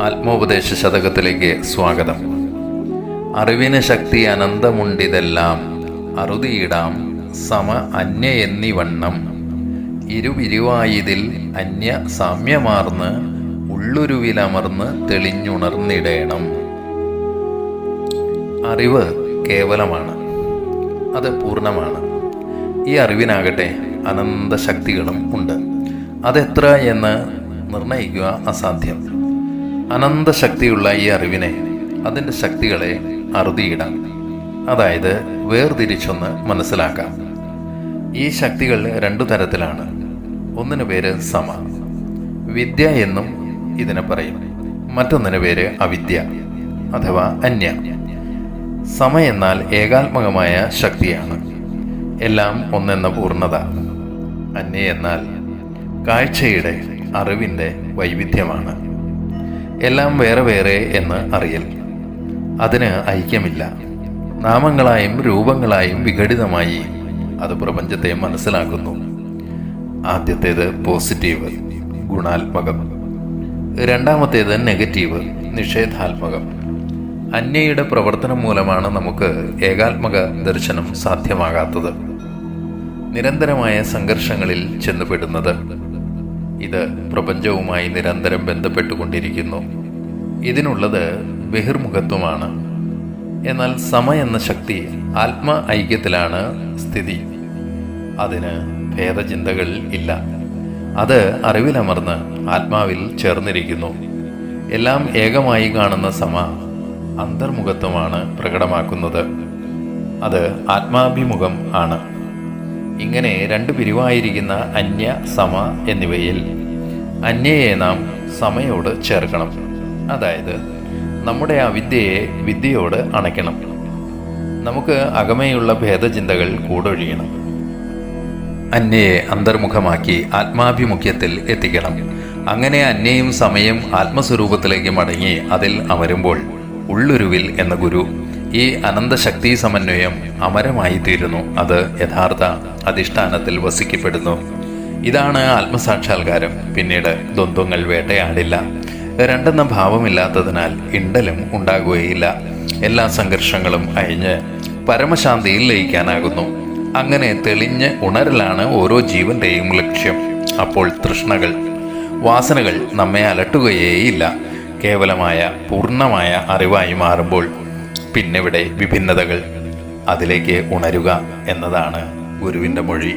ആത്മോപദേശ ശതകത്തിലേക്ക് സ്വാഗതം. അറിവിന് ശക്തി അനന്തമുണ്ടിതെല്ലാം അറുതിയിടാം സമ അന്യ എന്നിവണ്ണം ഇരുവിരുവായതിൽ അന്യ സാമ്യമാർന്ന് ഉള്ളുരുവിലമർന്ന് തെളിഞ്ഞുണർന്നിടേണം. അറിവ് കേവലമാണ്. അത് പൂർണമാണ്. ഈ അറിവിനാകട്ടെ അനന്ത ശക്തികളും ഉണ്ട്. അതെത്ര എന്ന് നിർണയിക്കുക അസാധ്യം. അനന്ത ശക്തിയുള്ള ഈ അറിവിനെ അതിന്റെ ശക്തികളെ അറുതിയിടാം. അതായത് വേർതിരിച്ചൊന്ന് മനസ്സിലാക്കാം. ഈ ശക്തികൾ രണ്ടു തരത്തിലാണ്. ഒന്നിന് പേര് സമ. വിദ്യ എന്നും ഇതിനെ പറയും. മറ്റൊന്നിന് പേര് അവിദ്യ അഥവാ അന്യ. സമ എന്നാൽ ഏകാത്മകമായ ശക്തിയാണ്. എല്ലാം ഒന്നെന്ന പൂർണത. അന്യ എന്നാൽ കാഴ്ചയുടെ അറിവിന്റെ വൈവിധ്യമാണ്. എല്ലാം വേറെ വേറെ എന്ന് അറിയൽ. അതിന് ഐക്യമില്ല. നാമങ്ങളായും രൂപങ്ങളായും വിഘടിതമായി അത് പ്രപഞ്ചത്തെ മനസ്സിലാക്കുന്നു. ആദ്യത്തേത് പോസിറ്റീവ് ഗുണാത്മകം. രണ്ടാമത്തേത് നെഗറ്റീവ് നിഷേധാത്മകം. അന്യയുടെ പ്രവർത്തനം മൂലമാണ് നമുക്ക് ഏകാത്മക ദർശനം സാധ്യമാകാത്തത്. നിരന്തരമായ സംഘർഷങ്ങളിൽ ചെന്നുപെടുന്നത് ഇത് പ്രപഞ്ചവുമായി നിരന്തരം ബന്ധപ്പെട്ടുകൊണ്ടിരിക്കുന്നു. ഇതിനുള്ളത് ബഹിർമുഖത്വമാണ്. എന്നാൽ സമ എന്ന ശക്തി ആത്മ ഐക്യത്തിലാണ് സ്ഥിതി. അതിന് ഭേദചിന്തകൾ ഇല്ല. അത് അറിവിലമർന്ന് ആത്മാവിൽ ചേർന്നിരിക്കുന്നു. എല്ലാം ഏകമായി കാണുന്ന സമ അന്തർമുഖത്വമാണ് പ്രകടമാക്കുന്നത്. അത് ആത്മാഭിമുഖം ആണ്. ഇങ്ങനെ രണ്ട് പിരിവായിരിക്കുന്ന അന്യ സമ എന്നിവയിൽ അന്യയെ നാം സമയോട് ചേർക്കണം. അതായത് നമ്മുടെ ആ വിദ്യയെ വിദ്യയോട് അണയ്ക്കണം. നമുക്ക് അകമേയുള്ള ഭേദചിന്തകൾ കൂടൊഴിയണം. അന്യയെ അന്തർമുഖമാക്കി ആത്മാഭിമുഖ്യത്തിൽ എത്തിക്കണം. അങ്ങനെ അന്യയും സമയം ആത്മസ്വരൂപത്തിലേക്ക് മടങ്ങി അതിൽ അമരുമ്പോൾ ഉള്ളുരുവിൽ എന്ന ഗുരു ഈ അനന്തശക്തി സമന്വയം അമരമായി തീരുന്നു അത് യഥാർത്ഥ അധിഷ്ഠാനത്തിൽ വസിക്കപ്പെടുന്നു. ഇതാണ് ആത്മസാക്ഷാത്കാരം. പിന്നീട് ദ്വന്ദ്ങ്ങൾ വേട്ടയാടില്ല. രണ്ടെന്ന ഭാവമില്ലാത്തതിനാൽ ഇണ്ടലും ഉണ്ടാകുകയില്ല. എല്ലാ സംഘർഷങ്ങളും അഴിഞ്ഞ് പരമശാന്തിയിൽ ലയിക്കാനാകുന്നു. അങ്ങനെ തെളിഞ്ഞ് ഉണരലാണ് ഓരോ ജീവന്റെയും ലക്ഷ്യം. അപ്പോൾ തൃഷ്ണകൾ വാസനകൾ നമ്മെ അലട്ടുകയേയില്ല. കേവലമായ പൂർണമായ അറിവായി മാറുമ്പോൾ പിന്നിവിടെ വിഭിന്നതകൾ. അതിലേക്ക് ഉണരുക എന്നതാണ് ഗുരുവിന്റെ മൊഴി.